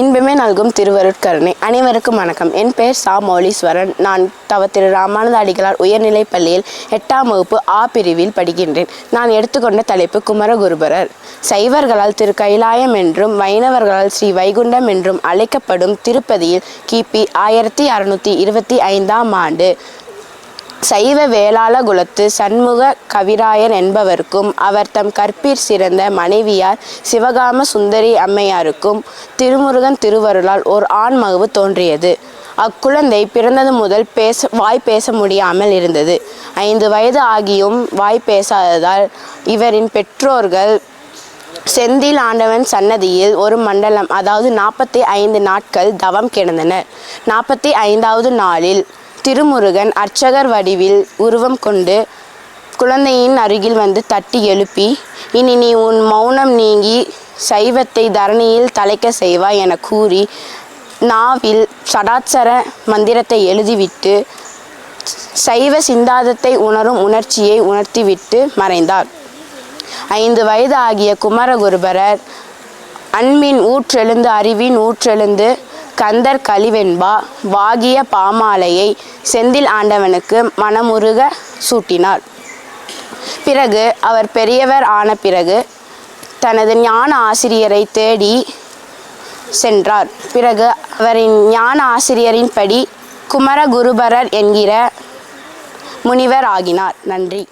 இன்பமே நல்கும் திருவருட்கருணை. அனைவருக்கும் வணக்கம். என் பெயர் சா. மௌலீஸ்வரன். நான் தவ திரு ராமானந்த அடிகளார் உயர்நிலைப் பள்ளியில் எட்டாம் வகுப்பு ஆ பிரிவில் படிக்கின்றேன். நான் எடுத்துக்கொண்ட தலைப்பு குமரகுருபரர். சைவர்களால் திரு கைலாயம் என்றும் வைணவர்களால் ஸ்ரீ வைகுண்டம் என்றும் அழைக்கப்படும் திருப்பதியில் கிபி ஆயிரத்தி அறுநூற்றி இருபத்தி ஐந்தாம் ஆண்டு சைவ வேளாள குலத்து சண்முக கவிராயன் என்பவருக்கும் அவர் தம் கற்பிற் சிறந்த மனைவியார் சிவகாம சுந்தரி அம்மையாருக்கும் திருமுருகன் திருவருளால் ஓர் ஆண் மகவு தோன்றியது. அக்குழந்தை பிறந்தது முதல் பேச வாய் பேச முடியாமல் இருந்தது. ஐந்து வயது ஆகியும் வாய் பேசாததால் இவரின் பெற்றோர்கள் செந்தில் ஆண்டவன் சன்னதியில் ஒரு மண்டலம் அதாவது நாற்பத்தி ஐந்து நாட்கள் தவம் கிடந்தனர். நாற்பத்தி ஐந்தாவது நாளில் திருமுருகன் அர்ச்சகர் வடிவில் உருவம் கொண்டு குழந்தையின் அருகில் வந்து தட்டி எழுப்பி இனி நீ உன் மௌனம் நீங்கி சைவத்தை தரணியில் தலைக்க செய்வாய் என கூறி நாவில் சடாச்சர மந்திரத்தை எழுதிவிட்டு சைவ சிந்தாந்தத்தை உணரும் உணர்ச்சியை உணர்த்திவிட்டு மறைந்தார். ஐந்து வயது ஆகிய குமரகுருபரர் அன்பின் ஊற்றெழுந்து அறிவின் ஊற்றெழுந்து கந்தர் கலிவெண்பா வாகிய பாமாலையை செந்தில் ஆண்டவனுக்கு மனமுருக சூட்டினார். பிறகு அவர் பெரியவர் ஆன பிறகு தனது ஞான ஆசிரியரை தேடி சென்றார். பிறகு அவரின் ஞான ஆசிரியரின்படி குமரகுருபரர் என்கிற முனிவர் ஆகினார். நன்றி.